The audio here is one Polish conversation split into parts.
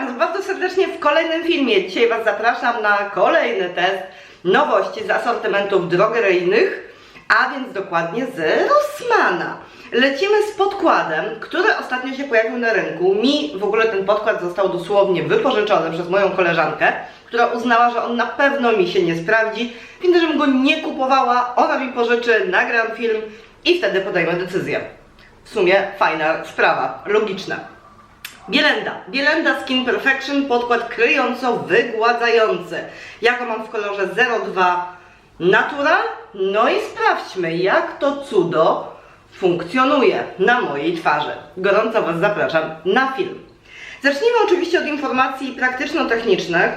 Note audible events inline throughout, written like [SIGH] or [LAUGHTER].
Witam bardzo serdecznie w kolejnym filmie. Dzisiaj Was zapraszam na kolejny test nowości z asortymentów drogeryjnych, a więc dokładnie z Rossmana. Lecimy z podkładem, który ostatnio się pojawił na rynku. Mi w ogóle ten podkład został dosłownie wypożyczony przez moją koleżankę, która uznała, że on na pewno mi się nie sprawdzi, więc żebym go nie kupowała, ona mi pożyczy, nagram film i wtedy podejmę decyzję. W sumie fajna sprawa, logiczna. Bielenda. Bielenda Skin Perfection, podkład kryjąco-wygładzający. Ja go mam w kolorze 02 Natural. No i sprawdźmy, jak to cudo funkcjonuje na mojej twarzy. Gorąco Was zapraszam na film. Zacznijmy oczywiście od informacji praktyczno-technicznych.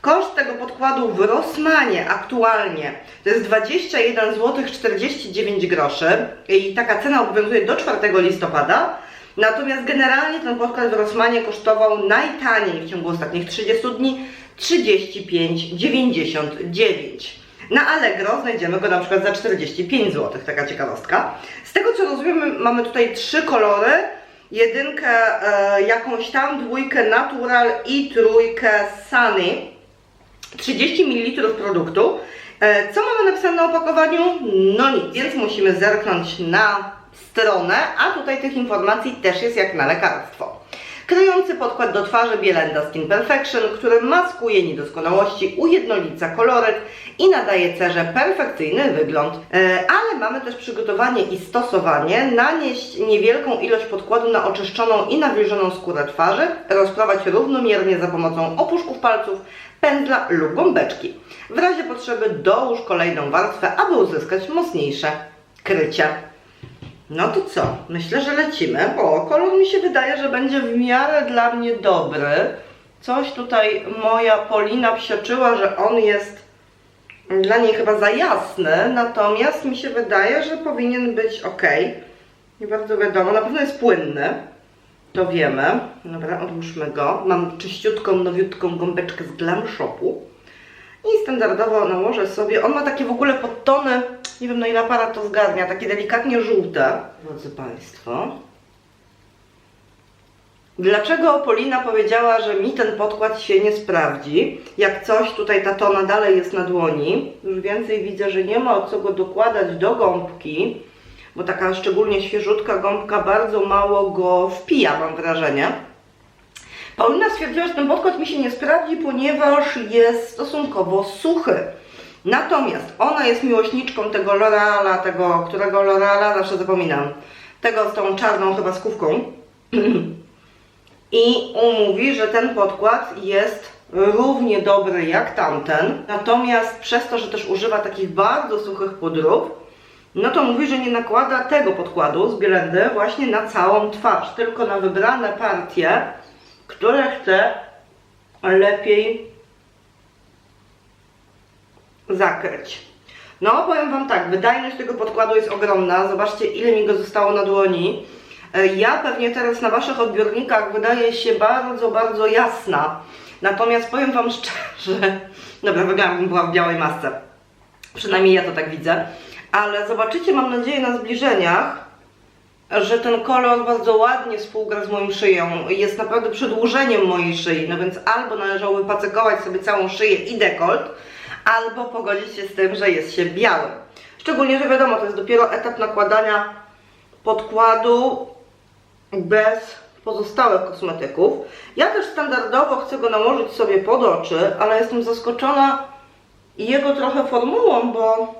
Koszt tego podkładu w Rossmanie aktualnie to jest 21 zł 49 groszy i taka cena obowiązuje do 4 listopada. Natomiast generalnie ten podkład w Rossmanie kosztował najtaniej w ciągu ostatnich 30 dni 35,99. Na Allegro znajdziemy go na przykład za 45 zł, taka ciekawostka. Z tego co rozumiem, mamy tutaj trzy kolory. Jedynkę e, jakąś tam, dwójkę Natural i trójkę Sunny. 30 ml produktu. E, Co mamy napisane na opakowaniu? No nic, więc musimy zerknąć na stronę, a tutaj tych informacji też jest jak na lekarstwo. Kryjący podkład do twarzy Bielenda Skin Perfection, który maskuje niedoskonałości, ujednolica koloryt i nadaje cerze perfekcyjny wygląd. E, ale mamy też przygotowanie i stosowanie. Nanieść niewielką ilość podkładu na oczyszczoną i nawilżoną skórę twarzy, rozprowadź równomiernie za pomocą opuszków palców, pędzla lub gąbeczki. W razie potrzeby dołóż kolejną warstwę, aby uzyskać mocniejsze krycie. No to co? Myślę, że lecimy, bo kolor mi się wydaje, że będzie w miarę dla mnie dobry. Coś tutaj moja Polina psioczyła, że on jest dla niej chyba za jasny, natomiast mi się wydaje, że powinien być ok. Nie bardzo wiadomo, na pewno jest płynny. To wiemy. Dobra, odłóżmy go. Mam czyściutką, nowiutką gąbeczkę z Glam Shopu. I standardowo nałożę sobie, on ma takie w ogóle podtony, nie wiem na ile aparat to zgarnia, takie delikatnie żółte. Drodzy Państwo. Dlaczego Polina powiedziała, że mi ten podkład się nie sprawdzi? Jak coś, tutaj ta tona dalej jest na dłoni. Już więcej widzę, że nie ma o co go dokładać do gąbki, bo taka szczególnie świeżutka gąbka bardzo mało go wpija, mam wrażenie. Paulina stwierdziła, że ten podkład mi się nie sprawdzi, ponieważ jest stosunkowo suchy. Natomiast ona jest miłośniczką tego L'Oreala, tego, którego L'Oreala, zawsze zapominam, tego z tą czarną chyba skówką. [CLEARS THROAT] I mówi, że ten podkład jest równie dobry jak tamten. Natomiast przez to, że też używa takich bardzo suchych pudrów, no to mówi, że nie nakłada tego podkładu z Bielendy właśnie na całą twarz, tylko na wybrane partie, które chce lepiej zakryć. No, powiem Wam tak, wydajność tego podkładu jest ogromna. Zobaczcie, ile mi go zostało na dłoni. E, Ja pewnie teraz na Waszych odbiornikach wydaje się bardzo, bardzo jasna. Natomiast powiem Wam szczerze, [LAUGHS] dobra, wyglądam, była w białej masce. Przynajmniej ja to tak widzę. Ale zobaczycie, mam nadzieję, na zbliżeniach, że ten kolor bardzo ładnie współgra z moją szyją. Jest naprawdę przedłużeniem mojej szyi, no więc albo należałoby pacykować sobie całą szyję i dekolt, albo pogodzić się z tym, że jest się białym. Szczególnie, że wiadomo, to jest dopiero etap nakładania podkładu bez pozostałych kosmetyków. Ja też standardowo chcę go nałożyć sobie pod oczy, ale jestem zaskoczona jego trochę formułą, bo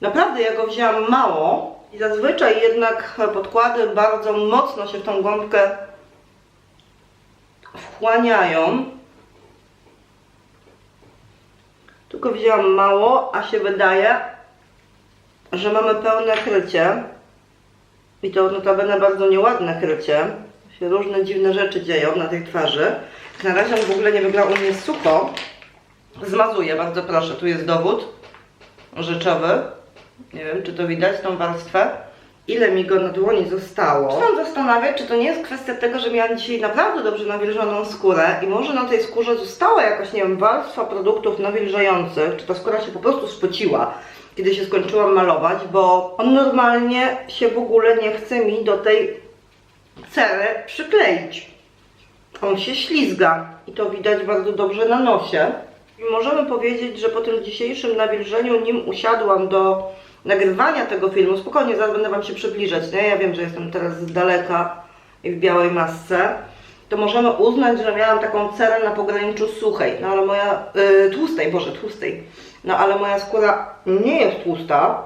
naprawdę ja go wzięłam mało i zazwyczaj jednak podkłady bardzo mocno się w tą gąbkę wchłaniają. Tylko wzięłam mało, a się wydaje, że mamy pełne krycie. I to notabene bardzo nieładne krycie. Się różne dziwne rzeczy dzieją na tej twarzy. Na razie on w ogóle nie wygląda u mnie sucho. Zmazuję, bardzo proszę. Tu jest dowód rzeczowy. Nie wiem, czy to widać, tą warstwę. Ile mi go na dłoni zostało. Zaczynam zastanawiać, czy to nie jest kwestia tego, że miałam dzisiaj naprawdę dobrze nawilżoną skórę i może na tej skórze została jakaś, nie wiem, warstwa produktów nawilżających, czy ta skóra się po prostu spociła, kiedy się skończyłam malować, bo on normalnie się w ogóle nie chce mi do tej cery przykleić. On się ślizga i to widać bardzo dobrze na nosie. I możemy powiedzieć, że po tym dzisiejszym nawilżeniu, nim usiadłam do nagrywania tego filmu, spokojnie, zaraz będę Wam się przybliżać, nie? Ja wiem, że jestem teraz z daleka i w białej masce, to możemy uznać, że miałam taką cerę na pograniczu suchej, no ale moja, y, tłustej, Boże, tłustej, no ale moja skóra nie jest tłusta,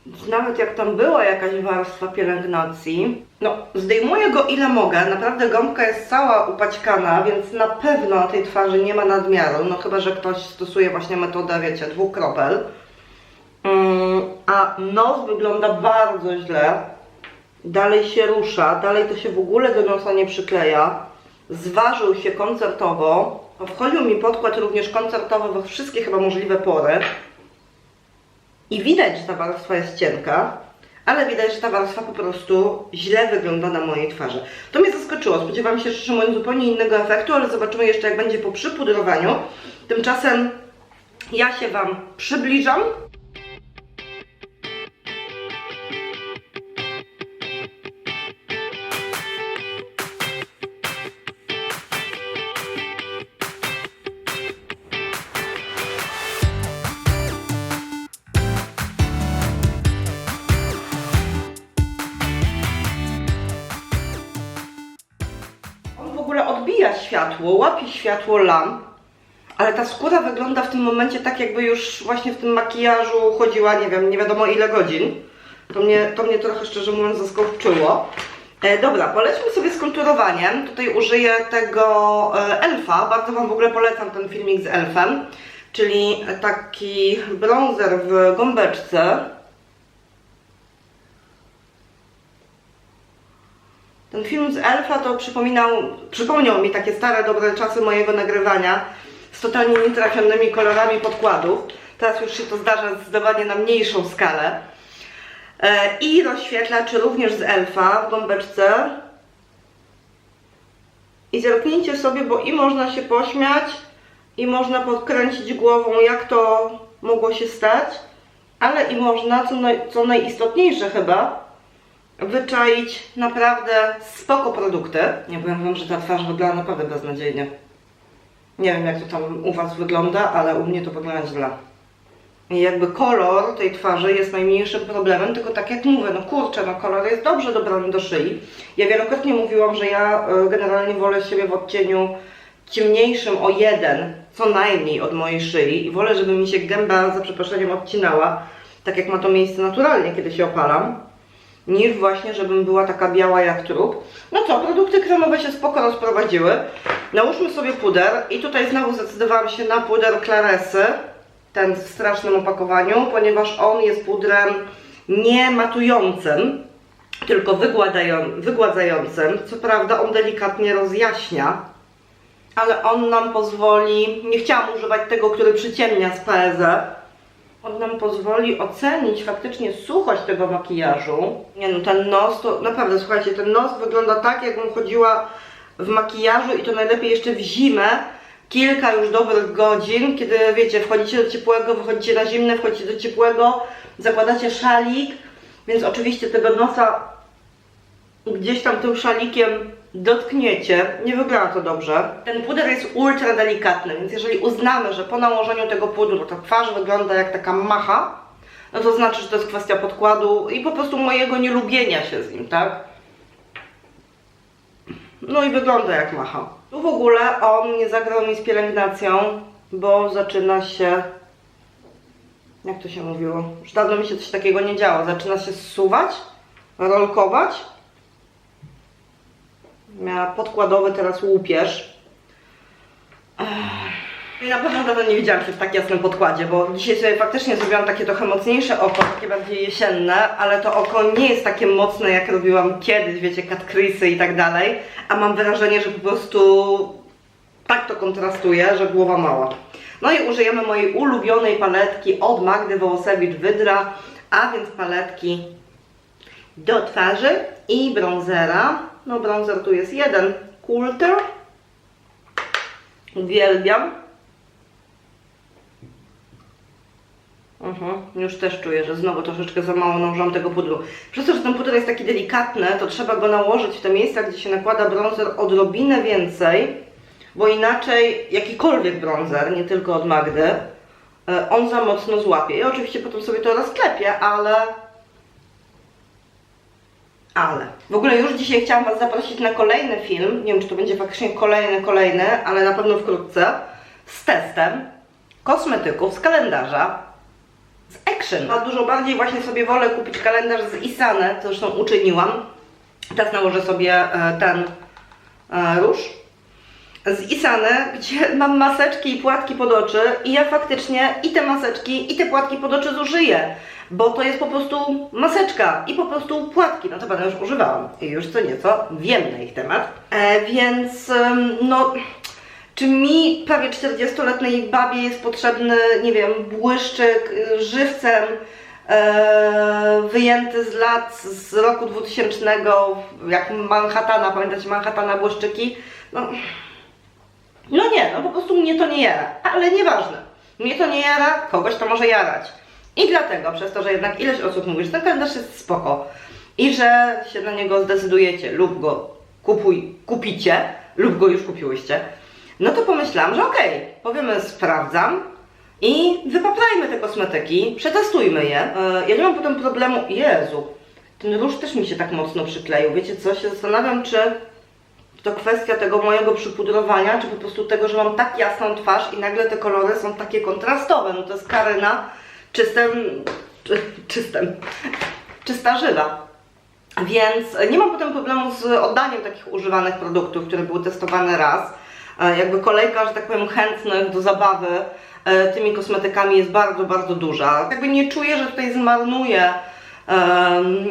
więc nawet jak tam była jakaś warstwa pielęgnacji, no zdejmuję go ile mogę, naprawdę gąbka jest cała upaćkana, więc na pewno na tej twarzy nie ma nadmiaru, no chyba, że ktoś stosuje właśnie metodę, wiecie, dwóch kropel. Mm, a nos wygląda bardzo źle, dalej się rusza, dalej to się w ogóle do nosa nie przykleja, zważył się koncertowo, wchodził mi podkład również koncertowy we wszystkie chyba możliwe pory. I widać, że ta warstwa jest cienka, ale widać, że ta warstwa po prostu źle wygląda na mojej twarzy. To mnie zaskoczyło. Spodziewałam się szczerze mówiąc zupełnie innego efektu, ale zobaczymy jeszcze jak będzie po przypudrowaniu. Tymczasem ja się Wam przybliżam. Światło, łapie światło lamp, ale ta skóra wygląda w tym momencie tak, jakby już właśnie w tym makijażu chodziła, nie wiem, nie wiadomo ile godzin. To mnie, to mnie trochę szczerze mówiąc zaskoczyło. E, dobra, polećmy sobie z konturowaniem. Tutaj użyję tego e, elfa. Bardzo Wam w ogóle polecam ten filmik z elfem. Czyli taki bronzer w gąbeczce. Ten film z Elfa to przypominał, przypomniał mi takie stare, dobre czasy mojego nagrywania z totalnie nietrafionymi kolorami podkładów. Teraz już się to zdarza zdecydowanie na mniejszą skalę. E, I rozświetlacz również z Elfa w gąbeczce. I zerknijcie sobie, bo i można się pośmiać, i można podkręcić głową, jak to mogło się stać, ale i można, co, naj, co najistotniejsze chyba, wyczaić naprawdę spoko produkty. Nie powiem wam, że ta twarz wygląda naprawdę beznadziejnie. Nie wiem jak to tam u was wygląda, ale u mnie to wygląda źle. I jakby kolor tej twarzy jest najmniejszym problemem, tylko tak jak mówię, no kurczę, no kolor jest dobrze dobrany do szyi. Ja wielokrotnie mówiłam, że ja y, generalnie wolę siebie w odcieniu ciemniejszym o jeden, co najmniej od mojej szyi i wolę, żeby mi się gęba za przeproszeniem odcinała, tak jak ma to miejsce naturalnie, kiedy się opalam niż właśnie, żebym była taka biała jak trup. No co, produkty kremowe się spoko rozprowadziły. Nałóżmy sobie puder i tutaj znowu zdecydowałam się na puder Claresy, ten w strasznym opakowaniu, ponieważ on jest pudrem nie matującym, tylko wygładzającym. Co prawda on delikatnie rozjaśnia, ale on nam pozwoli, nie chciałam używać tego, który przyciemnia z PSE, on nam pozwoli ocenić faktycznie suchość tego makijażu. Nie no, ten nos to naprawdę, słuchajcie, ten nos wygląda tak, jakbym chodziła w makijażu i to najlepiej jeszcze w zimę, kilka już dobrych godzin, kiedy wiecie, wchodzicie do ciepłego, wychodzicie na zimne, wchodzicie do ciepłego, zakładacie szalik, więc oczywiście tego nosa gdzieś tam tym szalikiem dotkniecie, nie wygląda to dobrze. Ten puder jest ultra delikatny, więc jeżeli uznamy, że po nałożeniu tego pudru ta twarz wygląda jak taka macha, no to znaczy, że to jest kwestia podkładu i po prostu mojego nielubienia się z nim, tak? No i wygląda jak macha. Tu w ogóle on nie zagrał mi z pielęgnacją, bo zaczyna się... Jak to się mówiło? Już dawno mi się coś takiego nie działo. Zaczyna się zsuwać, rolkować Miała podkładowy, teraz łupież. I na pewno dawno nie widziałam się w tak jasnym podkładzie, bo dzisiaj sobie faktycznie zrobiłam takie trochę mocniejsze oko, takie bardziej jesienne, ale to oko nie jest takie mocne jak robiłam kiedyś, wiecie, crease'y i tak dalej, a mam wrażenie, że po prostu tak to kontrastuje, że głowa mała. No i użyjemy mojej ulubionej paletki od Magdy Wołosewicz Wydra, a więc paletki do twarzy i bronzera. No bronzer tu jest jeden, Coulter. Uwielbiam. Mhm. Już też czuję, że znowu troszeczkę za mało nałożyłam tego pudru. Przez to, że ten puder jest taki delikatny, to trzeba go nałożyć w te miejsca, gdzie się nakłada bronzer odrobinę więcej, bo inaczej jakikolwiek bronzer, nie tylko od Magdy, e, on za mocno złapie. Ja oczywiście potem sobie to rozklepię, ale... Ale. W ogóle już dzisiaj chciałam Was zaprosić na kolejny film. Nie wiem, czy to będzie faktycznie kolejny, kolejny, ale na pewno wkrótce. Z testem kosmetyków z kalendarza z Action. A dużo bardziej właśnie sobie wolę kupić kalendarz z Isane, co zresztą uczyniłam. Teraz nałożę sobie e, ten e, róż z Isany, gdzie mam maseczki i płatki pod oczy i ja faktycznie i te maseczki i te płatki pod oczy zużyję, bo to jest po prostu maseczka i po prostu płatki, no to będę już używałam. I już co nieco wiem na ich temat, e, więc no czy mi prawie 40-letniej babie jest potrzebny, nie wiem, błyszczyk y, żywcem e, wyjęty z lat z roku 2000, jak Manhattana, pamiętacie Manhattana błyszczyki? No, no nie, no po prostu mnie to nie jara, ale nieważne. Mnie to nie jara, kogoś to może jarać. I dlatego, przez to, że jednak ileś osób mówi, że ten kalendarz jest spoko i że się na niego zdecydujecie lub go kupuj, kupicie, lub go już kupiłyście, no to pomyślałam, że okej, powiemy sprawdzam i wypaplajmy te kosmetyki, przetestujmy je. E, Ja nie mam potem problemu, Jezu, ten róż też mi się tak mocno przykleił, wiecie co, się zastanawiam, czy to kwestia tego mojego przypudrowania, czy po prostu tego, że mam tak jasną twarz i nagle te kolory są takie kontrastowe. No to jest Karyna czystym, czy, czystym, czysta żywa. Więc nie mam potem problemu z oddaniem takich używanych produktów, które były testowane raz. E, Jakby kolejka, że tak powiem, chętnych do zabawy e, tymi kosmetykami jest bardzo, bardzo duża. Jakby nie czuję, że tutaj zmarnuję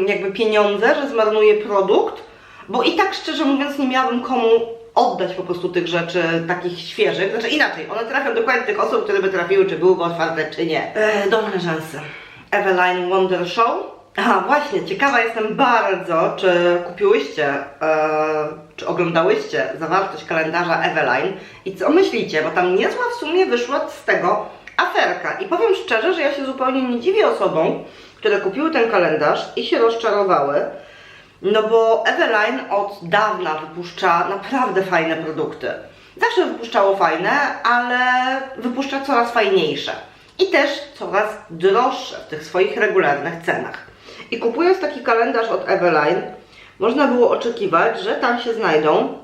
jakby pieniądze, że zmarnuję produkt, bo i tak szczerze mówiąc nie miałabym komu oddać po prostu tych rzeczy takich świeżych. Znaczy inaczej, one trafią dokładnie do tych osób, które by trafiły, czy byłyby otwarte, czy nie. E, dolne rzęsy. Eveline Wonder Show. Aha, właśnie, ciekawa jestem bardzo, czy kupiłyście, e, czy oglądałyście zawartość kalendarza Eveline i co myślicie, bo tam niezła w sumie wyszła z tego aferka. I powiem szczerze, że ja się zupełnie nie dziwię osobom, które kupiły ten kalendarz i się rozczarowały, no bo Eveline od dawna wypuszcza naprawdę fajne produkty. Zawsze wypuszczało fajne, ale wypuszcza coraz fajniejsze. I też coraz droższe w tych swoich regularnych cenach. I kupując taki kalendarz od Eveline, można było oczekiwać, że tam się znajdą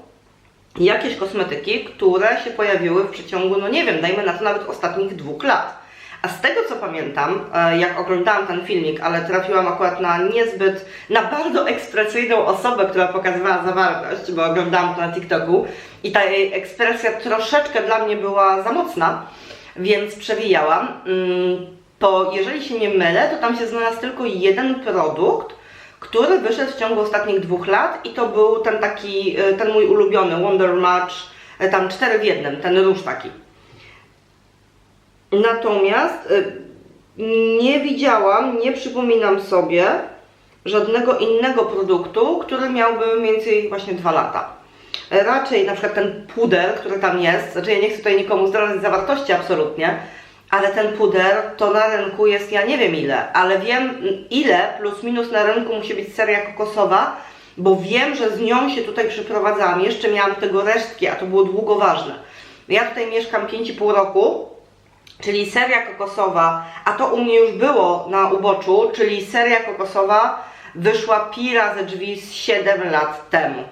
jakieś kosmetyki, które się pojawiły w przeciągu, no nie wiem, dajmy na to nawet ostatnich dwóch lat. A z tego co pamiętam, e, jak oglądałam ten filmik, ale trafiłam akurat na niezbyt, na bardzo ekspresyjną osobę, która pokazywała zawartość, bo oglądałam to na TikToku i ta jej ekspresja troszeczkę dla mnie była za mocna, więc przewijałam. Mm, To jeżeli się nie mylę, to tam się znalazł tylko jeden produkt, który wyszedł w ciągu ostatnich dwóch lat i to był ten taki, e, ten mój ulubiony Wonder Match, e, tam cztery w jednym, ten róż taki. Natomiast y, nie widziałam, nie przypominam sobie żadnego innego produktu, który miałby mniej więcej właśnie dwa lata. Raczej na przykład ten puder, który tam jest, znaczy ja nie chcę tutaj nikomu zdradzać zawartości absolutnie, ale ten puder to na rynku jest ja nie wiem ile, ale wiem mm, ile plus minus na rynku musi być seria kokosowa, bo wiem, że z nią się tutaj przyprowadzałam. Jeszcze miałam tego resztki, a to było długo ważne. Ja tutaj mieszkam 5,5 roku, czyli seria kokosowa, a to u mnie już było na uboczu, czyli seria kokosowa wyszła pi razy drzwi z 7 lat temu.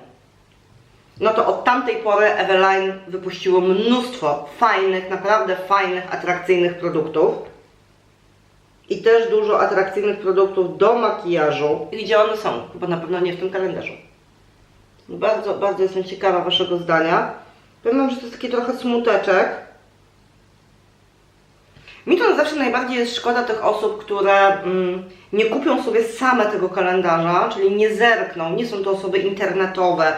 No to od tamtej pory Eveline wypuściło mnóstwo fajnych, naprawdę fajnych, atrakcyjnych produktów. I też dużo atrakcyjnych produktów do makijażu. I gdzie one są? Bo na pewno nie w tym kalendarzu. Bardzo, bardzo jestem ciekawa Waszego zdania. Powiem że to jest taki trochę smuteczek. Mi to zawsze najbardziej jest szkoda tych osób, które mm, nie kupią sobie same tego kalendarza, czyli nie zerkną, nie są to osoby internetowe,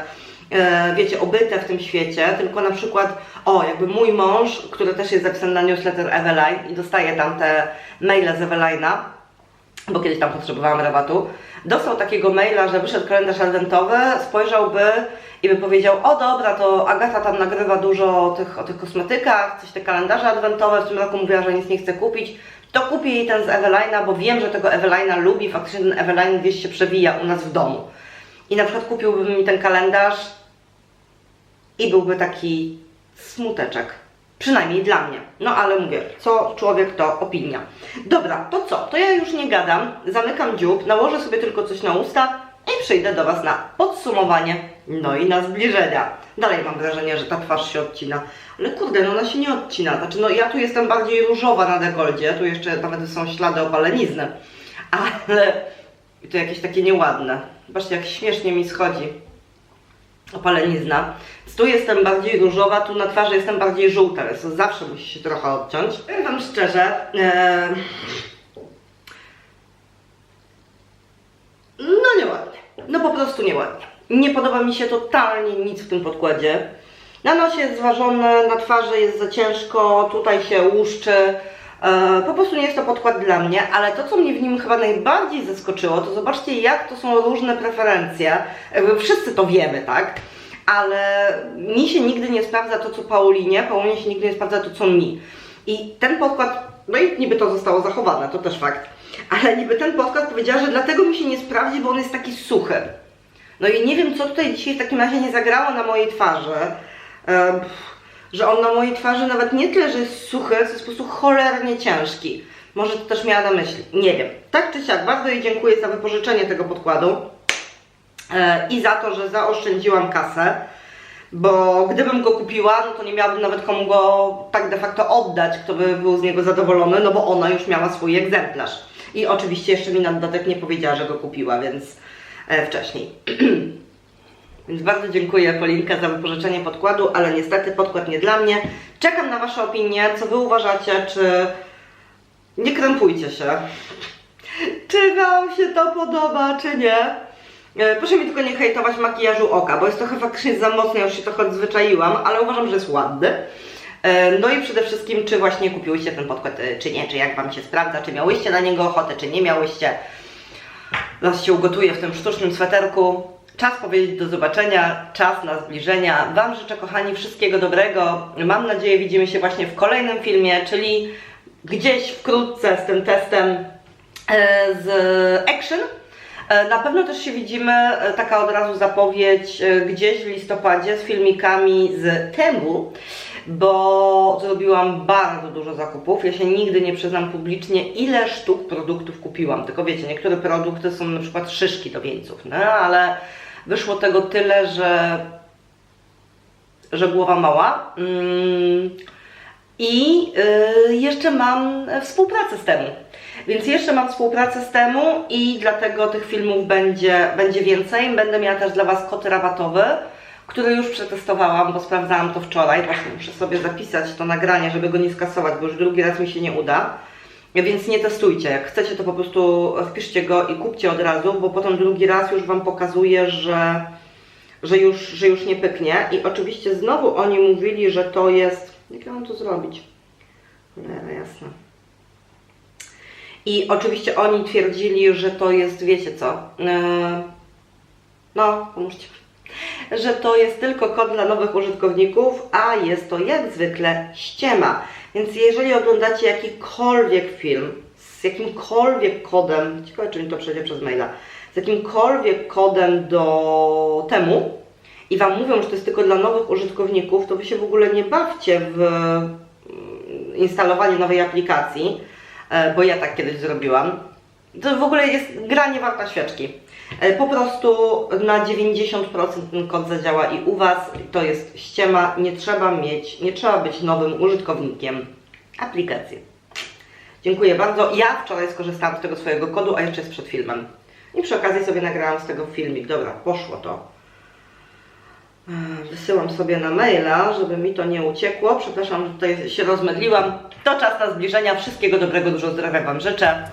e, wiecie, obyte w tym świecie, tylko na przykład, o, jakby mój mąż, który też jest zapisany na newsletter Eveline i dostaje tam te maile z Eveline'a, bo kiedyś tam potrzebowałam rabatu, dostał takiego maila, że wyszedł kalendarz adwentowy, spojrzałby i by powiedział, o dobra, to Agata tam nagrywa dużo o tych, o tych kosmetykach, coś te kalendarze adwentowe, w tym roku mówiła, że nic nie chce kupić, to kupię jej ten z Evelina, bo wiem, że tego Evelina lubi, faktycznie ten Evelyn gdzieś się przewija u nas w domu. I na przykład kupiłbym mi ten kalendarz i byłby taki smuteczek. Przynajmniej dla mnie. No ale mówię, co człowiek to opinia. Dobra, to co? To ja już nie gadam, zamykam dziób, nałożę sobie tylko coś na usta i przyjdę do Was na podsumowanie, no i na zbliżenia. Dalej mam wrażenie, że ta twarz się odcina. Ale kurde, no ona się nie odcina. Znaczy, no ja tu jestem bardziej różowa na dekoldzie, tu jeszcze nawet są ślady opalenizny. Ale to jakieś takie nieładne. Zobaczcie, jak śmiesznie mi schodzi opalenizna. Tu jestem bardziej różowa, tu na twarzy jestem bardziej żółta, więc to zawsze musi się trochę odciąć. Powiem Wam szczerze, no nieładnie. No po prostu nieładnie. Nie podoba mi się totalnie nic w tym podkładzie. Na nosie jest zważone, na twarzy jest za ciężko, tutaj się łuszczy. E, po prostu nie jest to podkład dla mnie, ale to, co mnie w nim chyba najbardziej zaskoczyło, to zobaczcie, jak to są różne preferencje. Jakby wszyscy to wiemy, tak? Ale mi się nigdy nie sprawdza to, co Paulinie, Paulinie się nigdy nie sprawdza to, co mi. I ten podkład, no i niby to zostało zachowane, to też fakt, ale niby ten podkład powiedziała, że dlatego mi się nie sprawdzi, bo on jest taki suchy. No i nie wiem, co tutaj dzisiaj w takim razie nie zagrało na mojej twarzy. Że on na mojej twarzy nawet nie tyle, że jest suchy, to jest po prostu cholernie ciężki. Może to też miała na myśli. Nie wiem. Tak czy siak, bardzo jej dziękuję za wypożyczenie tego podkładu e, i za to, że zaoszczędziłam kasę. Bo gdybym go kupiła, no to nie miałabym nawet komu go tak de facto oddać, kto by był z niego zadowolony, no bo ona już miała swój egzemplarz. I oczywiście jeszcze mi na dodatek nie powiedziała, że go kupiła, więc e, wcześniej. [CLEARS THROAT] Więc bardzo dziękuję Polinka za wypożyczenie podkładu, ale niestety podkład nie dla mnie. Czekam na Wasze opinie, co Wy uważacie, czy nie krępujcie się. Czy Wam się to podoba, czy nie? E, Proszę mi tylko nie hejtować makijażu oka, bo jest trochę faktycznie za mocno, ja już się trochę odzwyczaiłam, ale uważam, że jest ładny. E, No i przede wszystkim, czy właśnie kupiłyście ten podkład, e, czy nie, czy jak Wam się sprawdza, czy miałyście na niego ochotę, czy nie miałyście. Zaraz się ugotuję w tym sztucznym sweterku. Czas powiedzieć do zobaczenia, czas na zbliżenia. Wam życzę, kochani, wszystkiego dobrego. Mam nadzieję, widzimy się właśnie w kolejnym filmie, czyli gdzieś wkrótce z tym testem e, z Action. E, Na pewno też się widzimy, e, taka od razu zapowiedź, gdzieś w listopadzie z filmikami z Temu, bo zrobiłam bardzo dużo zakupów. Ja się nigdy nie przyznam publicznie, ile sztuk produktów kupiłam. Tylko wiecie, niektóre produkty są na przykład szyszki do wieńców, no ale wyszło tego tyle, że, że głowa mała. Mm. I y, jeszcze mam współpracę z temu. Więc jeszcze mam współpracę z temu i dlatego tych filmów będzie, będzie więcej. Będę miała też dla Was kod rabatowy, który już przetestowałam, bo sprawdzałam to wczoraj. Właśnie muszę sobie zapisać to nagranie, żeby go nie skasować, bo już drugi raz mi się nie uda. Więc nie testujcie. Jak chcecie, to po prostu wpiszcie go i kupcie od razu, bo potem drugi raz już Wam pokazuje, że, że, już, że już nie pyknie. I oczywiście znowu oni mówili, że to jest... Jak ja mam to zrobić? Cholera jasna. I oczywiście oni twierdzili, że to jest, wiecie co? Yy, no, pomóżcie. Że to jest tylko kod dla nowych użytkowników, a jest to jak zwykle ściema. Więc jeżeli oglądacie jakikolwiek film z jakimkolwiek kodem, ciekawe czy mi to przejdzie przez maila, z jakimkolwiek kodem do temu i Wam mówią, że to jest tylko dla nowych użytkowników, to Wy się w ogóle nie bawcie w mm, instalowanie nowej aplikacji, e, bo ja tak kiedyś zrobiłam. To w ogóle jest gra nie warta świeczki. E, Po prostu na 90% ten kod zadziała i u Was to jest ściema. Nie trzeba mieć, nie trzeba być nowym użytkownikiem aplikacji. Dziękuję bardzo. Ja wczoraj skorzystałam z tego swojego kodu, a jeszcze jest przed filmem. I przy okazji sobie nagrałam z tego filmik. Dobra, poszło to. E, Wysyłam sobie na maila, żeby mi to nie uciekło. Przepraszam, że tutaj się rozmydliłam. To czas na zbliżenia. Wszystkiego dobrego, dużo zdrowia Wam życzę.